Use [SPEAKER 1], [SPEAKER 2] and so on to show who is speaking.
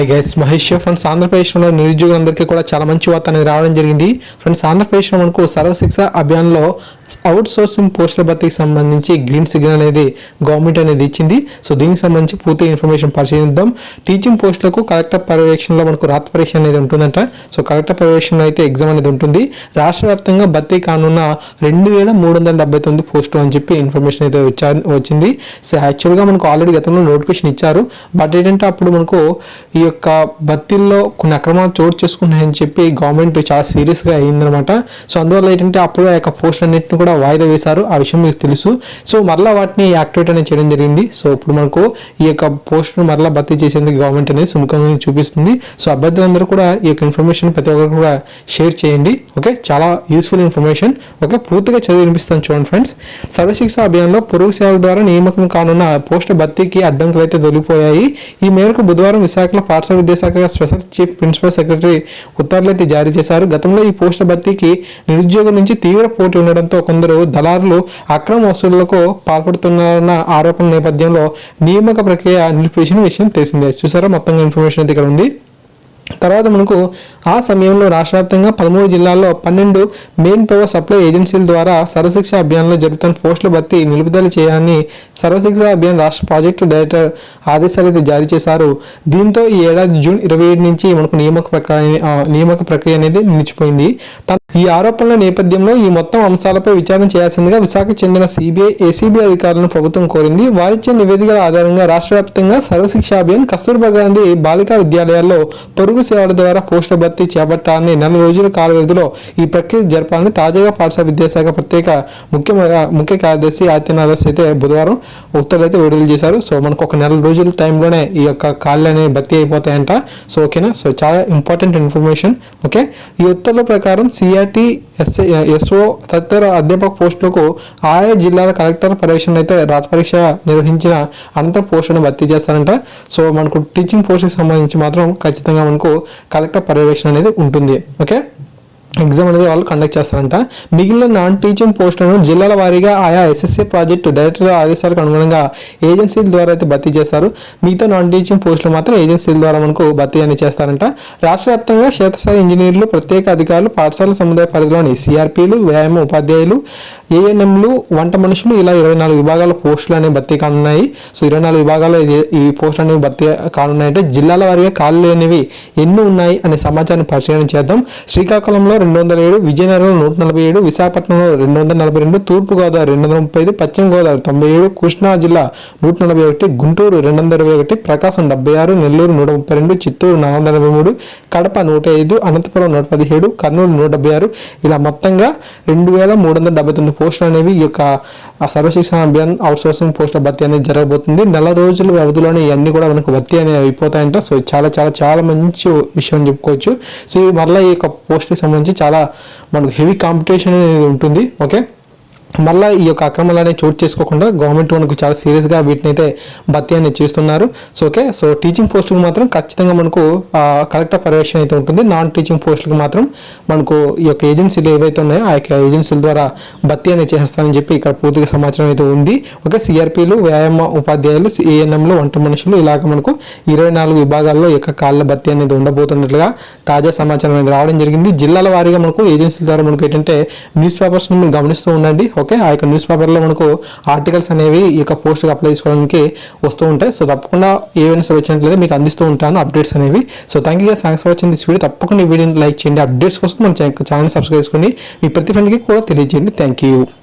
[SPEAKER 1] Hi guys Mahesh friends ఆంధ్రప్రదేశ్లో నిరుద్యోగులందరికీ కూడా చాలా మంచి వార్త అనేది రావడం జరిగింది. ఫ్రెండ్స్ ఆంధ్రప్రదేశ్లో మనకు సర్వశిక్ష అభియాన్లో అవుట్ సోర్సింగ్ పోస్టుల భర్తీకి సంబంధించి గ్రీన్ సిగ్నల్ అనేది గవర్నమెంట్ అనేది ఇచ్చింది. సో దీనికి సంబంధించి పూర్తి ఇన్ఫర్మేషన్ పరిశీలిద్దాం. టీచింగ్ పోస్టులకు కలెక్టర్ పర్యవేక్షణలో మనకు రాత పరీక్ష అనేది ఉంటుందంట. సో కలెక్టర్ పర్యవేక్షణలో అయితే ఎగ్జామ్ అనేది ఉంటుంది. రాష్ట్ర వ్యాప్తంగా భర్తీ కానున్న రెండు వేల మూడు వందల డెబ్బై తొమ్మిది పోస్టులు అని చెప్పి ఇన్ఫర్మేషన్ అయితే వచ్చా వచ్చింది. సో యాక్చువల్గా మనకు ఆల్రెడీ గతంలో నోటిఫికేషన్ ఇచ్చారు. బట్ ఏంటంటే అప్పుడు మనకు ఈ యొక్క భర్తీల్లో కొన్ని అక్రమాలు చోటు చేసుకున్నాయని చెప్పి గవర్నమెంట్ చాలా సీరియస్గా అయిందనమాట సో అందువల్ల ఏంటంటే అప్పుడు ఆ యొక్క పోస్ట్ అన్నింటిని కూడా వాయిదా వేశారు. ఆ విషయం మీకు తెలుసు. సో మరలా వాటిని యాక్టివేట్ అనేది చేయడం జరిగింది. సో ఇప్పుడు మనకు ఈ యొక్క పోస్ట్ మరలా భర్తీ చేసేందుకు గవర్నమెంట్ అనేది సుముఖంగా చూపిస్తుంది. సో అభ్యర్థులందరూ కూడా ఈ యొక్క ఇన్ఫర్మేషన్ ప్రతి ఒక్కరు కూడా షేర్ చేయండి. ఓకే చాలా యూస్ఫుల్ ఇన్ఫర్మేషన్ ఓకే పూర్తిగా చదివి వినిపిస్తాను చూడండి ఫ్రెండ్స్ సర్వశిక్ష అభియాన్లో పొరుగు సేవల ద్వారా నియామకం కానున్న పోస్ట్ భర్తీకి అడ్డంకులు అయితే తొలిపోయాయి ఈ మేరకు బుధవారం విశాఖలో పాఠశాల విద్యాశాఖ స్పెషల్ చీఫ్ ప్రిన్సిపల్ సెక్రటరీ ఉత్తర్వులైతే జారీ చేశారు. గతంలో ఈ పోస్టుల భర్తీకి నిరుద్యోగం నుంచి తీవ్ర పోటీ ఉండడంతో కొందరు దళారులు అక్రమ వసూళ్ళకు పాల్పడుతున్నారన్న ఆరోపణ నేపథ్యంలో నియామక ప్రక్రియ నిలిపేసిన విషయం తెలిసిందే. చూసారా? మొత్తంగా ఇన్ఫర్మేషన్ అయితే ఇక్కడ ఉంది. తర్వాత మనకు ఆ సమయంలో రాష్ట్ర వ్యాప్తంగా పదమూడు జిల్లాల్లో పన్నెండు మెయిన్ పవర్ సప్లై ఏజెన్సీల ద్వారా సర్వశిక్ష అభియాన్లో జరుగుతున్న పోస్టుల భర్తీ నిలుపుదల చేయాలని సర్వశిక్ష అభియాన్ రాష్ట్ర ప్రాజెక్టు డైరెక్టర్ ఆదేశాలు జారీ చేశారు. దీంతో ఈ ఏడాది జూన్ ఇరవై ఏడు నుంచి మనకు నియామక ప్రక్రియ నియామక ప్రక్రియ అనేది నిలిచిపోయింది. ఈ ఆరోపణల నేపథ్యంలో ఈ మొత్తం అంశాలపై విచారణ చేయాల్సిందిగా విశాఖకు చెందిన సిబిఐ ఏసీబీ అధికారులను ప్రభుత్వం కోరింది. వారిచ్చే నివేదికల ఆధారంగా రాష్ట్ర వ్యాప్తంగా సర్వశిక్ష అభియాన్ కస్తూర్బా గాంధీ బాలికా విద్యాలయాల్లో పొరుగు సేవల ద్వారా పోస్టుల భర్తీ చేపట్టాలని నెల రోజుల కాల వ్యవధిలో ఈ ప్రక్రియ జరపాలని తాజాగా పాఠశాల విద్యాశాఖ ప్రత్యేక ముఖ్య ముఖ్య కార్యదర్శి ఆదిత్యనాథ్ అయితే బుధవారం ఉత్తర్వులు అయితే విడుదల చేశారు. సో మనకు ఒక నెల రోజుల టైంలోనే ఈ యొక్క కాళ్ళు అనేవి భర్తీ అయిపోతాయంట. సో ఓకేనా? సో చాలా ఇంపార్టెంట్ ఇన్ఫర్మేషన్. ఓకే? ఈ ఉత్తర్వుల ప్రకారం ఐఐటి ఎస్ఏ ఎస్ఓ తదితర అధ్యాపక పోస్టులకు ఆయా జిల్లాల కలెక్టర్ పరీక్షను అయితే రాత పరీక్ష నిర్వహించిన అనంతరం పోస్టులను భర్తీ చేస్తారంట. సో మనకు టీచింగ్ పోస్ట్కి సంబంధించి మాత్రం ఖచ్చితంగా మనకు కలెక్టర్ పర్యవేక్షణ అనేది ఉంటుంది. ఓకే? ఎగ్జామ్ అనేది వాళ్ళు కండక్ట్ చేస్తారంట. మిగిలిన నాన్ టీచింగ్ పోస్టులను జిల్లాల వారీగా ఆయా ఎస్ఎస్సీ ప్రాజెక్టు డైరెక్టర్ ఆదేశాలకు అనుగుణంగా ఏజెన్సీల ద్వారా అయితే భర్తీ చేస్తారు. మిగతా నాన్ టీచింగ్ పోస్టులు మాత్రం ఏజెన్సీల ద్వారా మనకు భర్తీ అని చేస్తారంట. రాష్ట్ర వ్యాప్తంగా క్షేత్రస్థాయి ఇంజనీర్లు ప్రత్యేక అధికారులు పాఠశాల సముదాయ పరిధిలోని సిఆర్పీలు వ్యాయామ ఉపాధ్యాయులు ఏఎన్ఎంలు వంట మనుషులు ఇలా ఇరవై నాలుగు విభాగాల పోస్టులు అనేవి భర్తీ కానున్నాయి. సో ఇరవై నాలుగు విభాగాలు ఇది- ఈ పోస్టులు అనేవి భర్తీ కానున్నాయి అంటే జిల్లాల వారీగా ఖాళీలు అనేవి ఎన్ని ఉన్నాయి అనే సమాచారం పరిశీలన చేద్దాం. శ్రీకాకుళంలో రెండు వందల ఏడు విజయనగరంలో నూట నలభై ఏడు విశాఖపట్నంలో రెండు వందల నలభై రెండు తూర్పుగోదావరి రెండు వందల ముప్పై ఐదు పశ్చిమ గోదావరి తొంభై ఏడు కృష్ణా జిల్లా నూట నలభై ఒకటి గుంటూరు రెండు వందల ఇరవై ఒకటి ప్రకాశం డెబ్బై ఆరు నెల్లూరు నూట ముప్పై రెండు చిత్తూరు నాలుగు వందల నలభై మూడు కడప నూట ఐదు అనంతపురం నూట పదిహేడు కర్నూలు నూట డెబ్బై ఆరు. ఇలా మొత్తంగా రెండు వేల మూడు వందల డెబ్బై తొమ్మిది పోస్టులు అనేవి ఈ యొక్క సర్వశిక్షణ అభియాన్ అవుట్సోర్సింగ్ పోస్టుల భర్తీ అనేది జరగబోతుంది. నెల రోజుల వ్యవధిలోనే ఇవన్నీ కూడా మనకు భర్తీ అనేవి అయిపోతాయంట. సో చాలా చాలా చాలా మంచి విషయం అని చెప్పుకోవచ్చు. సో ఇది మరలా ఈ యొక్క పోస్ట్కి సంబంధించి చాలా మనకు హెవీ కాంపిటీషన్ అనేది ఉంటుంది. ఓకే మళ్ళీ ఈ యొక్క అక్రమాలు అనేవి చోటు చేసుకోకుండా గవర్నమెంట్ మనకు చాలా సీరియస్గా వీటిని అయితే భర్తీ అనేది చేస్తున్నారు. సో ఓకే సో టీచింగ్ పోస్టులకు మాత్రం ఖచ్చితంగా మనకు కరెక్ట్ పర్యవేక్షణ అయితే ఉంటుంది. నాన్ టీచింగ్ పోస్టులకు మాత్రం మనకు ఈ యొక్క ఏజెన్సీలు ఏవైతే ఉన్నాయో ఆ యొక్క ఏజెన్సీల ద్వారా భర్తీ అనేది చేస్తానని చెప్పి ఇక్కడ పూర్తిగా సమాచారం అయితే ఉంది. ఓకే సిఆర్పీలు వ్యాయామ ఉపాధ్యాయులు ఏఎన్ఎంలు వంట మనుషులు ఇలాగ మనకు ఇరవై నాలుగు విభాగాల్లో ఈ యొక్క కాళ్ళ భర్తీ అనేది ఉండబోతున్నట్లుగా తాజా సమాచారం అనేది రావడం జరిగింది. జిల్లాల వారీగా మనకు ఏజెన్సీల ద్వారా మనకు ఏంటంటే న్యూస్ పేపర్స్ మనం గమనిస్తూ ఉండండి. ఓకే? ఆ యొక్క న్యూస్ పేపర్లో మనకు ఆర్టికల్స్ అనేవి ఈ యొక్క పోస్ట్కి అప్లై చేసుకోవడానికి వస్తూ ఉంటాయి. సో తప్పకుండా ఏవైనా సరే వచ్చినట్లయితే మీకు అందిస్తూ ఉంటాను అప్డేట్స్ అనేవి. So thank you thanks for వచ్చింది దిస్ వీడియో తప్పకుండా ఈ వీడియోని లైక్ చేయండి. అప్డేట్స్ కోసం మన ఛానల్ సబ్స్క్రైబ్ చేసుకోండి. మీ ప్రతి ఫ్రెండ్కి కూడా తెలియజేయండి. Thank you